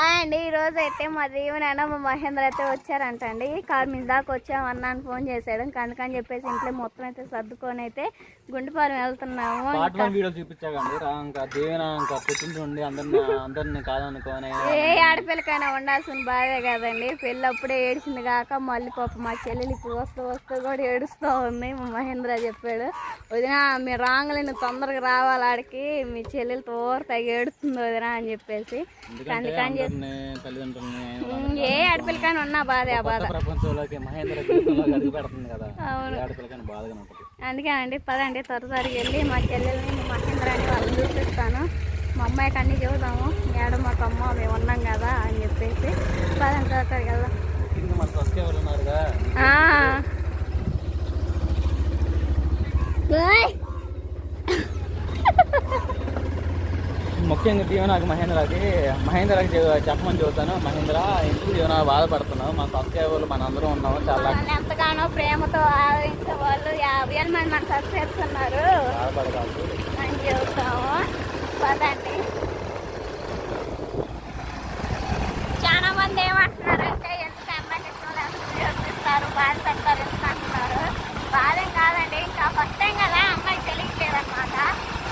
Hi అండి ఈ రోజు అయితే మా దీవెన మా మహేంద్ర అయితే వచ్చారంట అండి కార్ మీద దాకా వచ్చాం అన్నాను ఫోన్ చేశాడు. ఇంకా అందుకని చెప్పేసి ఇంట్లో మొత్తం అయితే సర్దుకొని అయితే గుండెపాలెం వెళ్తున్నాము. పార్ట్ వన్ వీడియో చూపించాకండి రా ఇంకా దేవన ఇంకా పుట్టింటుండి అందరిని అందరిని కాదనుకోని. ఏ ఆడపిల్లకైనా ఉండాల్సిన బాధే కదండి. పెళ్ళి అప్పుడే ఏడిచింది కాక మళ్ళీ పాప మా చెల్లెలు ఇప్పుడు వస్తూ వస్తూ కూడా ఏడుస్తూ ఉంది మా మహేంద్ర చెప్పాడు. వదిన మీరు రాంగలేని తొందరగా రావాలి ఆడికి. మీ చెల్లెలు తోర తగి ఏడుతుంది వదిన అని చెప్పేసి. అందుకని తల్లిదండ్రులని ఏ ఆడపిల్లకైనా ఉన్నా బాధే ఆ బాధ. కొత్త ప్రపంచంలోకి మహేంద్ర జీవితంలోకి అడుగు పెడుతుంది కదా. అవును. ఏ ఆడపిల్లకైనా బాధగా ఉంటుంది. అందుకే అండి పదండి త్వర త్వరగా వెళ్ళి మా చెల్లెల్ని మా మహేంద్రాన్ని వాళ్ళని చూపిస్తాను. మా అమ్మాయికి అన్ని చెబుదాము మేడం మాకు అమ్మ మేము ఉన్నాం కదా అని చెప్పేసి పదండి త్వర త్వరగా వెళ్దాం ఇంకా మన ఫస్ట్ ఎవరు ఉన్నారుగా ఆ. బాయ్. ముఖ్యంగా దీవెనకి మహేంద్రకి మహేంద్రకి చెప్పమని చెబుతాను. మహేంద్ర ఎందుకు జీవన బాధపడుతున్నావు? మా సబ్స్క్రైబర్లు మన అందరం ఉన్నాము చాలా ఎంతగానో ప్రేమతో ఆదరించే వాళ్ళు యాభై వేల మంది మన సబ్స్క్రైబ్స్ ఉన్నారు. అని చెబుతాము. పదండి. చాలా మంది ఏమంటున్నారంటే ఎందుకు అమ్మాయి చూపిస్తారు బాధ పెడతారు ఎందుకు అంటున్నారు బాధేం కాదండి ఇంకా ఫస్ట్ టైం కదా అమ్మాయి తెలియట్లేదు అనమాట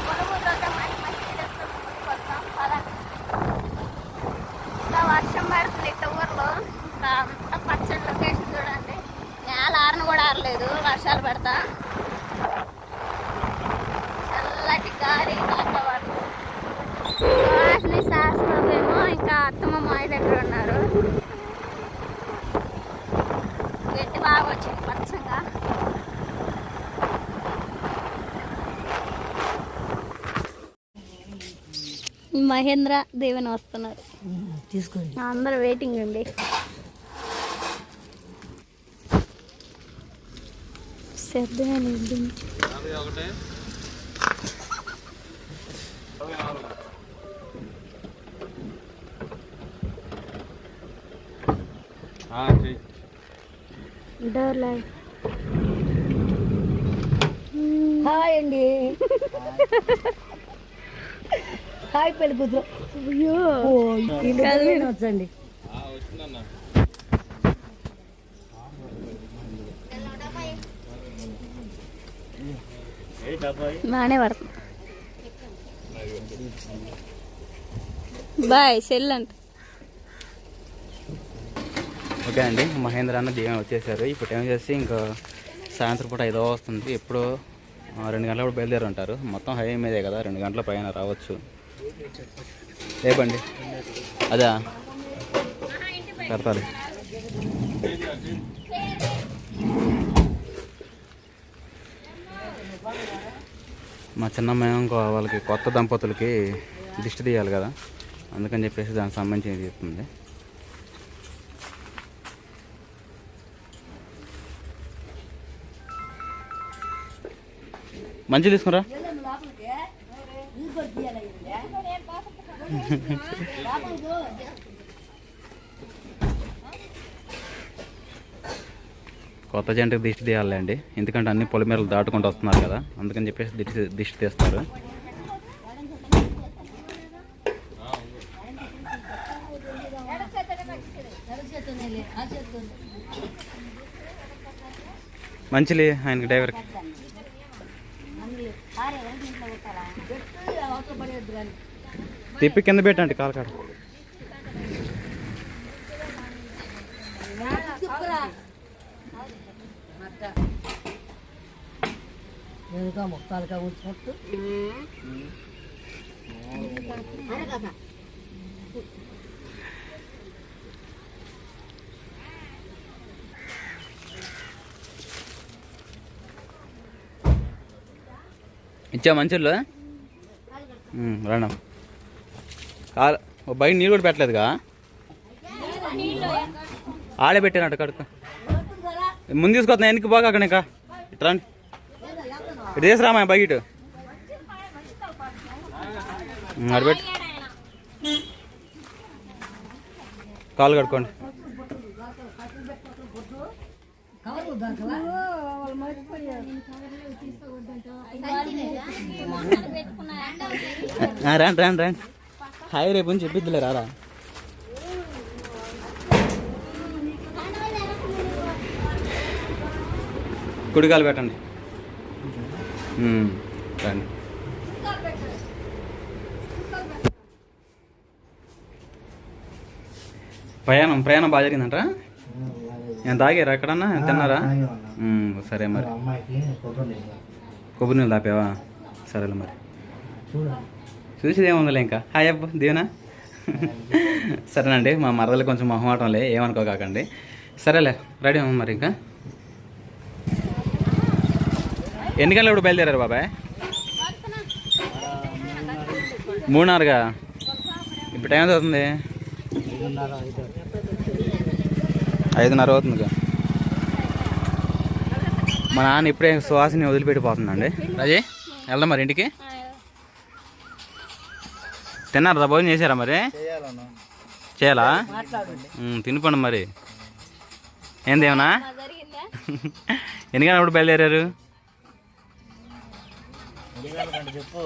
కొనుగోలు మంచి మంచి తెలుస్తుంది ముందుకు వస్తాం పదండి ఇంకా వర్షం పడుతుంది ఇట్ట ఊర్లో ఇంకా అంత పచ్చడి లొకేషన్ చూడండి నేల ఆరను కూడా ఆరలేదు వర్షాలు పడతా. చల్లటి గాలి సుహాసిని శాస్త్రమేమో ఇంకా అత్తమ్మ మాయ దగ్గర ఉన్నారు. గట్టి బాగా వచ్చింది పచ్చగా. మహేంద్ర దేవన్ వస్తున్నారు. తీసుకోండి. అందరూ వెయిటింగ్ అండి. శ్రద్ధగా నిద్దు డోర్ లైట్ హాయ్ అండి. హాయ్ పెళ్ళి కూతురు. అయ్యో. వచ్చండి బాగానే పడుతుంది. బాయ్ సెల్ అంట. ఓకే అండి మహేంద్ర అన్న దీవెన వచ్చేసారు. ఇప్పుడు టైం చేసి ఇంకా సాయంత్రం పూట ఐదో వస్తుంది. ఎప్పుడు రెండు గంటల బయలుదేరి ఉంటారు మొత్తం హైవే మీదే కదా రెండు గంటల పైన రావచ్చు. రేపండి అదా. పెడతారు మా చిన్నమ్మాయి ఇంకో వాళ్ళకి కొత్త దంపతులకి దిష్టి తీయాలి కదా. అందుకని చెప్పేసి దానికి సంబంధించి చెప్తుంది. మంచి తీసుకురా. కొత్త జంటకి దిష్టి తీయాలండి. ఎందుకంటే అన్ని పొలిమేరలు దాటుకుంటూ వస్తున్నారు కదా. అందుకని చెప్పేసి దిష్టి దిష్టి తీస్తారు మంచిలే ఆయనకి డ్రైవర్కి తిప్పి కింద పెట్టండి కాలు కాడ. వెనుక మొక్కలుగా ఉంచినట్టు ఇచ్చా మంచిలో రండి బయట నీళ్ళు కూడా పెట్టలేదుగా? ఆడే పెట్టానట కడుక్కో. ముందు తీసుకొస్తున్నా. ఎందుకు బాగా అక్కడ ఇంకా ఇటు రండి ఇటు తీసుకురామా బయట అడిపెట్టు కాలు కడుక్కోండి. రాండి రాండి రాండి రండి రండి రండి హాయ్ రేపు నుంచి చెప్పిద్దిలే రారా. కుడికాలు పెట్టండి. రండి. ప్రయాణం ప్రయాణం బాగా జరిగిందంట నేను తాగారా ఎక్కడన్నా? తిన్నారా? సరే మరి. కొబ్బరి నీళ్ళు తాపావా? సరేలే మరి. చూడండి. చూసేది ఏముందిలే ఇంకా. హాయ్ అబ్బా దీవెనా? సరేనండి మా మరదలు కొంచెం మొహమాటంలే ఏమనుకోకండి సరేలే రెడీ అమ్మ మరి ఇంకా. ఎన్ని గంటలు ఇప్పుడు బయలుదేరారు బాబాయ్? మూడున్నరగా ఇప్పుడు టైం ఎంత అవుతుంది? ఐదున్నర అవుతుందిగా. మా నాన్న ఇప్పుడే సువాసిని వదిలిపెట్టిపోతుందండి రాజీ వెళ్దాం మరి ఇంటికి. తిన్నారా భోజనం చేశారా మరి? చేయాలా? తినిపోండి మరి. ఏందేమన్నా ఎన్ని గంటలు బయలుదేరారు? చెప్పు.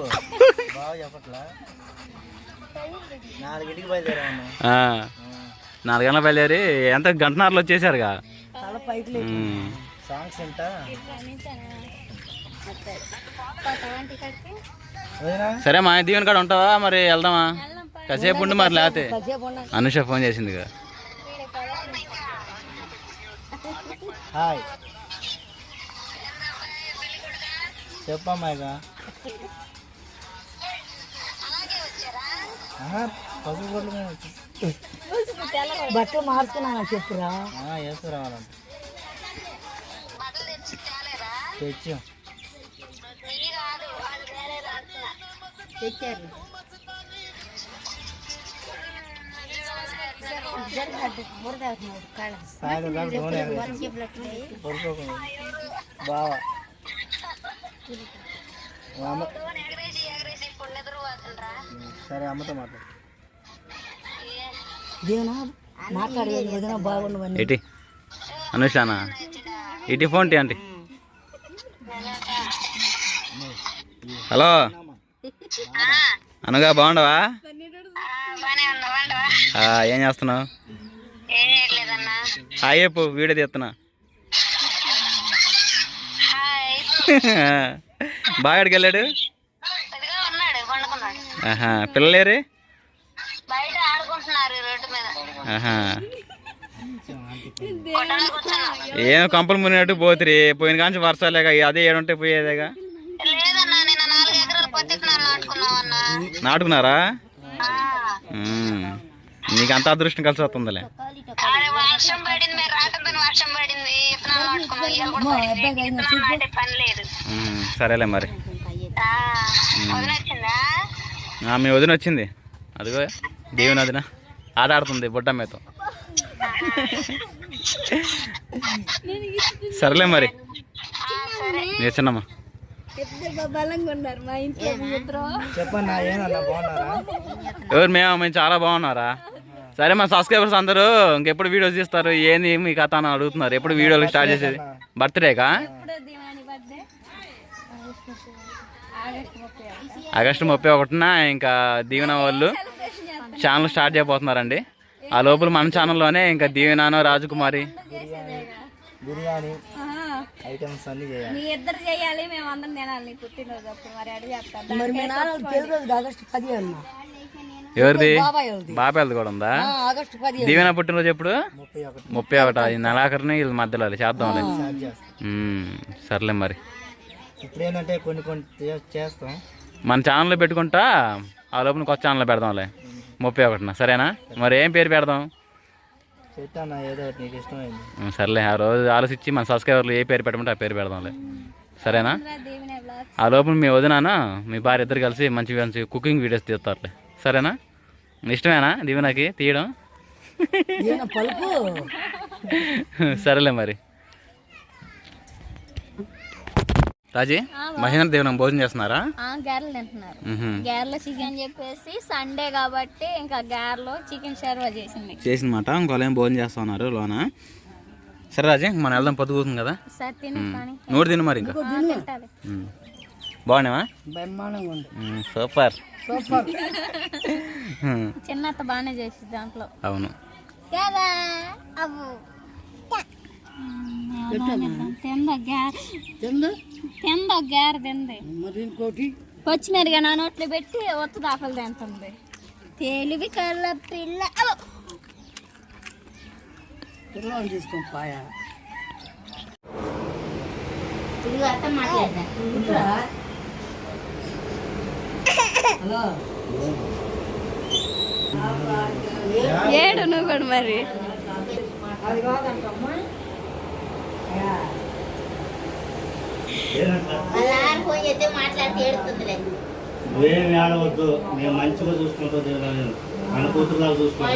బాగా చెప్పట్లా? నాలుగింటికి బయలుదేరామన్నా. ఆ, నాలుగు గంటలు బయలుదేరి ఎంత గంటన్నరలో వచ్చేసారుగా? సాంగ్స్ సరే మా దీవెన కాడ ఉంటావా? మరి వెళ్దామా? కాసేపు ఉండి మరి లేకపోతే అనుష ఫోన్ చేసింది కదా హాయ్. చెప్పమ్మా ఇక. బట్టలు మార్చుకున్నా చెప్పురా? వేసుకురావాలంట తెచ్చు. పడుకోకుండా. బావా. సరే అమ్మతో మాట్లాడు. మాట్లాడేది వదిన బాగుండవని. ఇటీ అనుషానా ఇటీ ఫోన్ టీ ఆంటీ? హలో? అనుగా బాగుండవా? ఆ, ఏం చేస్తున్నావు? హాయ్ చెప్పు వీడియో తీస్తున్నా. బాగా ఆహా పిల్లలేరు? ఏం కంపలు మునినట్టు పోతురి పోయిన కాంచి వర్షాలేగా అదే ఏడుంటే పోయేదేగా? నాటుకున్నారా. నీకు అంత అదృష్టం కలిసి వస్తుందిలే. సరేలే మరి. మీ వదిన వచ్చింది. అదిగో దేవుని వదిన. ఆట ఆడుతుంది బుడ్డమ్మతో సరేలే మరి. నీ చిన్నమ్మ. బలంగా ఉన్నారు మా ఇంట్లో ఇద్దరు. చెప్పన్నా ఏనన్నా బాగున్నారా? ఎవరు మేము మేము చాలా బాగున్నారా? సరే మా సబ్స్క్రైబర్స్ అందరూ ఇంకెప్పుడు వీడియోస్ తీస్తారు? ఏంది మీ కథ అని అడుగుతున్నారు. ఎప్పుడు వీడియోలు స్టార్ట్ చేసేది? బర్త్డేకా ఇప్పుడు దీవాని బర్త్డే? ఆగస్ట్ ముప్పై ఒకటి. ఆగస్టు ముప్పై ఒకటిన ఇంకా దీవెన వాళ్ళు ఛానల్ స్టార్ట్ చేయబోతున్నారండి. ఆ లోపల మన ఛానల్లోనే ఇంకా దీవెనాను రాజకుమారి. బిర్యానీ ఆహా. ఐటమ్స్ అన్ని చేయాలి. మీ ఇద్దరు చేయాలి మేము అందరం తినాలి నీ పుట్టినరోజు అప్పుడు. మరి అడిగి ఆగస్టు పది ఎవరిది? బాబాయ్ కూడా ఉందా? దీవెన పుట్టినరోజు ఎప్పుడు? ముప్పై ఒకటి. ముప్పై ఒకటి? ఈ నెలాఖరిని వీళ్ళ మధ్యలో చేద్దాంలే స్టార్ట్ చేస్తాం. మ్మ్. సర్లే మరి. ఇప్పుడు ఏంటంటే కొన్ని కొన్ని చేస్తాం. మన ఛానల్లో పెట్టుకుంటా ఆ లోపల కొత్త ఛానల్లో పెడదాంలే. ముప్పై ఒకటిన. సరేనా? మరి ఏం పేరు పెడదాం? చెప్తానా? ఏదో ఒకటి నీకు ఇష్టమైంది. ఉం, సర్లే. ఆ రోజు ఆలోచించి మన సబ్స్క్రైబర్లు ఏ పేరు పెట్టమంటే ఆ పేరు పెడదాంలే. సరేనా? ఆ లోపల మీ వదినానా మీ భార్య ఇద్దరు కలిసి మంచి మంచి కుకింగ్ వీడియోస్ తీస్తారులే. సరేనా? ఇష్టమేనా దీవెనకి? తీయడం? సరేలే మరి. రాజీ మహేంద్ర దేవనం భోజనం చేస్తున్నారా? గారెలు తింటున్నారు. గారెలో చికెన్ చెప్పేసి సండే కాబట్టి ఇంకా గారెలో చికెన్ షర్వా చేసింది. చేసిన మాట ఇంకోళ్ళు ఏం భోజనం చేస్తా ఉన్నారు లోన? సరే రాజీ మనం వెళ్దాం పొద్దు కూతుంది కదా? సరే తిని కానీ. నోటి తిను మరి ఇంకా. బాగున్నావా? సూపర్. సూపర్. చిన్నత్త బాగానే చేసి దాంట్లో. అవును. తిందో ఇంకోటి? పచ్చిమిరగా నా నోట్లో పెట్టి ఒత్తు దాఖలు తింటుంది. తెలివి కళ్ళ పిల్ల. అవ్వ! ఏడు నువ్వు కూడా మరి. అది కాదంటమ్మా నువ్వేమి ఆడవద్దు నేను మంచిగా చూసుకుంటా దేవుడు మన కూతురులా చూసుకుంటా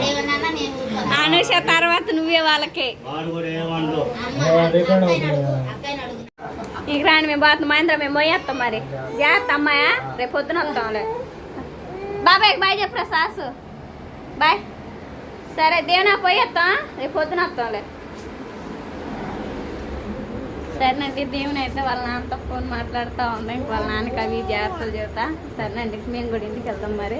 అనుష తర్వాత నువ్వే వాళ్ళకి వాడు కూడా ఏమనడు ఇక రాండి మేము పోతున్నాం మహేంద్ర మేము పోయేస్తాం మరి. జాగ్రత్త అమ్మాయా రేపు పొద్దున వస్తాంలే బాబాయ్ బాయ్ చెప్పరా సాసు. బాయ్. సరే దేవనా పోయేస్తాం రేపు పొద్దున వస్తాంలే సరేనండి దేవుని అయితే వాళ్ళ నాన్నతో ఫోన్ మాట్లాడుతూ ఉంది ఇంక వాళ్ళ నాన్నకి అవి జాగ్రత్తలు చెబుతా. సరేనండి మేము కూడా ఇంటికి వెళ్తాం మరి.